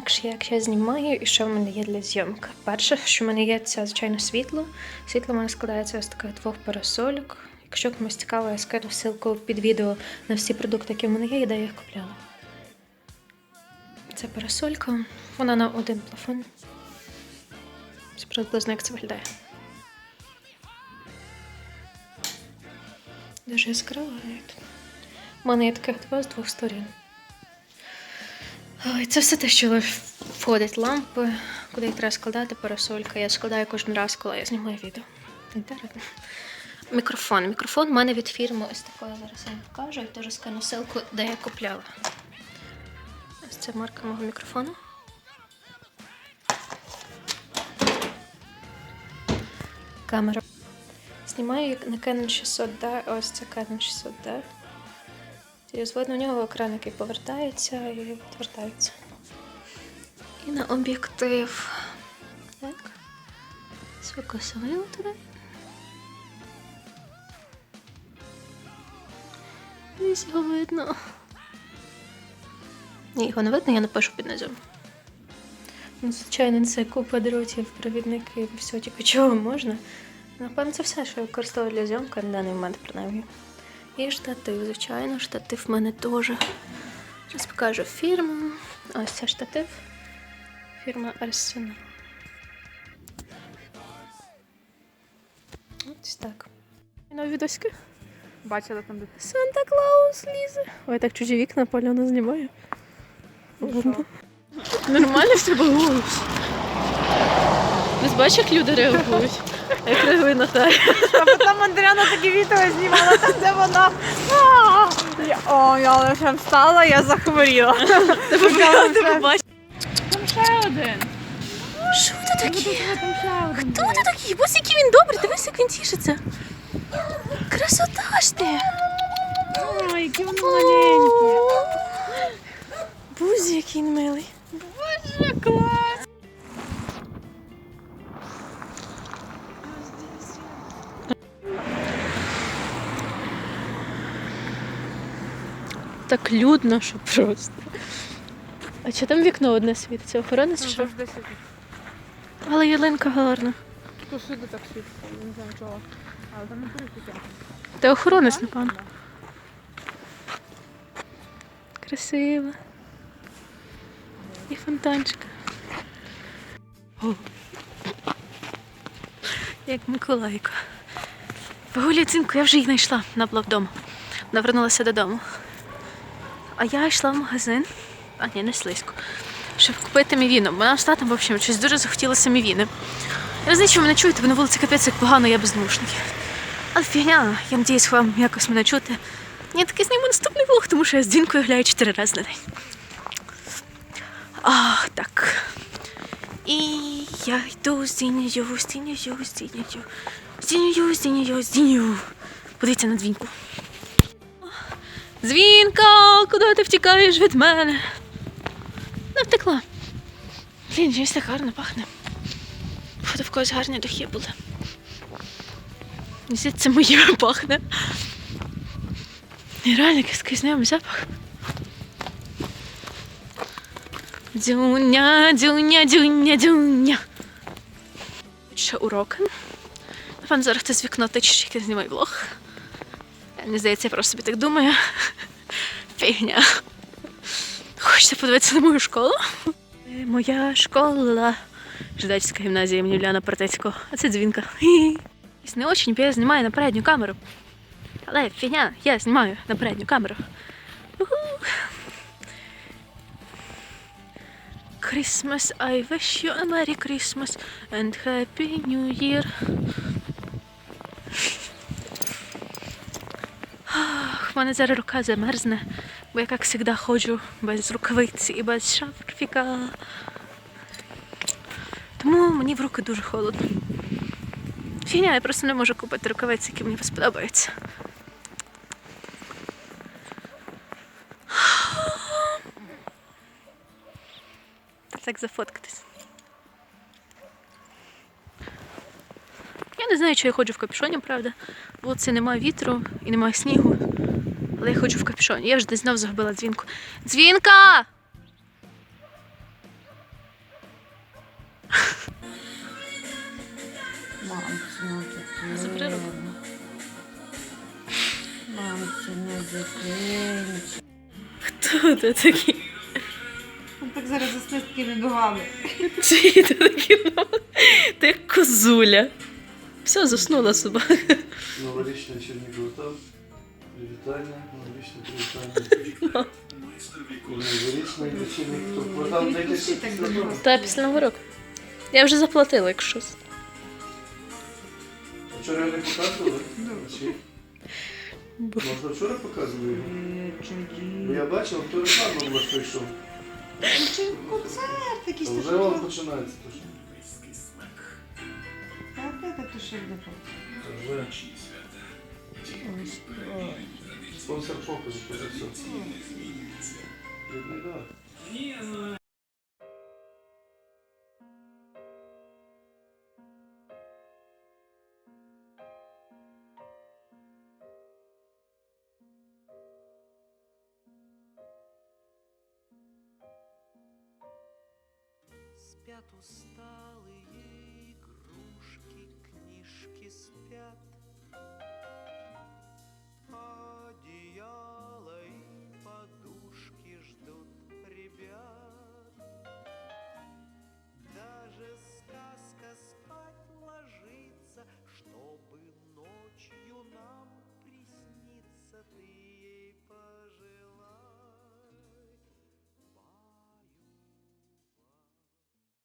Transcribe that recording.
так, як я знімаю і що в мене є для зйомки. Перше, що в мене є, це звичайно світло. Світло в мене складається з таких двох парасольок. Якщо комусь цікаво, я скину ссылку під відео на всі продукти, які в мене є і де я їх купляла. Це парасолька, вона на один плафон. Це приблизно як це виглядає. Дуже яскраво. У мене є таких два з двох сторін. Ой, це все те, що входить лампи, куди їх треба складати, парасолька. Я складаю кожен раз, коли я знімаю відео. Мікрофон. Мікрофон у мене від фірми ось такої зараз я вам покажу. Я теж скину ссылку, де я купляла. Ось це марка мого мікрофону. Камера. Знімаю на Canon 600D, ось це Canon 600D. Через видно у нього екран, який повертається і відвертається. І на об'єктив. Так. Сфокусую туди. Десь його видно. Ні, його не видно, я напишу під низом. Ну, звичайно, це купа дротів, провідники, все, тільки чого можна. Напевно, це все, що я використовую для зйомки на даний момент, принаймні. І штатив, звичайно, штатив в мене теж. Зараз покажу фірму. Ось це штатив. Фірма Arsenal. Ось так. Нові відоски. Бачила там, де Санта Клаус лізе. Ой, так чужі вікна Пальона знімає. Ладно. Нормально в тебе голос. Ви бачиш, як люди реагують? Як реагує Наталя. А потім Андріана такі відео знімала там, де вона. О, я лише встала, я захворіла. Ти побачиш. Там ще один. Що ще один. Хто ти такий? Ось який він добрий, дивись, як він тішиться. Красота ж ти. Ой, які вони маленькі. Бузі, який він милий. Так людно, що просто. А чи там вікно одне світиться? Охоронець Ну, що? завжди. Але ялинка гарна. Тут всюди так світить, не знаю чого. Але там не перекриття. Ти охоронець, напевно. Красиво. І фонтанчик. О. Як Миколайко. Погулі оцінку, я вже її знайшла. Вона була вдома. Вона вернулася додому. А я йшла в магазин, а ні, не слизько, щоб купити мівіну. Бо нам з татом, в общем, щось дуже захотілося мівіни. Я не знаю, ви мене чуєте, бо на вулиці капець як погано, я без наушників. Але фігня, я надіюсь вам якось мене чути. Я таки зніму наступний влог, тому що я з дзвінкою гуляю чотири рази на день. Ах, так. І я йду з Дінею, з Дінею, з Дінею, з Дінею, з Дінею, з Дінею. Подивіться на дзвінку. Дзвінка, куди ти втікаєш від мене? Не втекла. Блін, щось так гарно пахне. Фото в когось гарні духи були. Це моїми пахне. І реально якийсь запах. Дзюня, дзюня, дзюня, дзюня. Ще уроки. Напевно, зараз хтось з вікно тичить, як я знімаю влог. Мені здається, я просто собі так думаю. Фігня. Хочете подивитися на мою школу? Е, Моя школа. Жидачська гімназія імені Уляна Партецького. А це дзвінка. Не очень, бо я знімаю на передню камеру. Але фігня, я знімаю на передню камеру. Christmas, I wish you a Merry Christmas and Happy New Year. Мене зараз рука замерзне, бо я, як завжди, ходжу без рукавиці і без шарфіка. Тому мені в руки дуже холодно. Фігня, я просто не можу купити рукавиці, які мені сподобаються. Так зафоткатись. Я не знаю, чи я ходжу в капюшоні, правда. Вулиці немає вітру і немає снігу. Але я хочу в капюшоні. Я вже десь знов загубила дзвінку. Дзвінка! Мамці, Запри руку. Мамці, не закінчу. Хто ти такий? Так зараз засне з такими ногами. Чиї ти такий? ну, Ти як козуля. Все, заснула собака. Новорічний чернігів там. Привітання, новорічне привітання. Новорічний вечірник. Там декілька так зробили. думала. Та після нового року. Я вже заплатила, якщо щось. Вчора не показували? Ну. Чи? Можна вчора показували Бо я бачив, то реклама у вас прийшов. Чи концерт якийсь вже вам починається. то ж. Та де ти то ще не Та вже. Спонсор показу все. Спят усталые игрушки, книжки спят.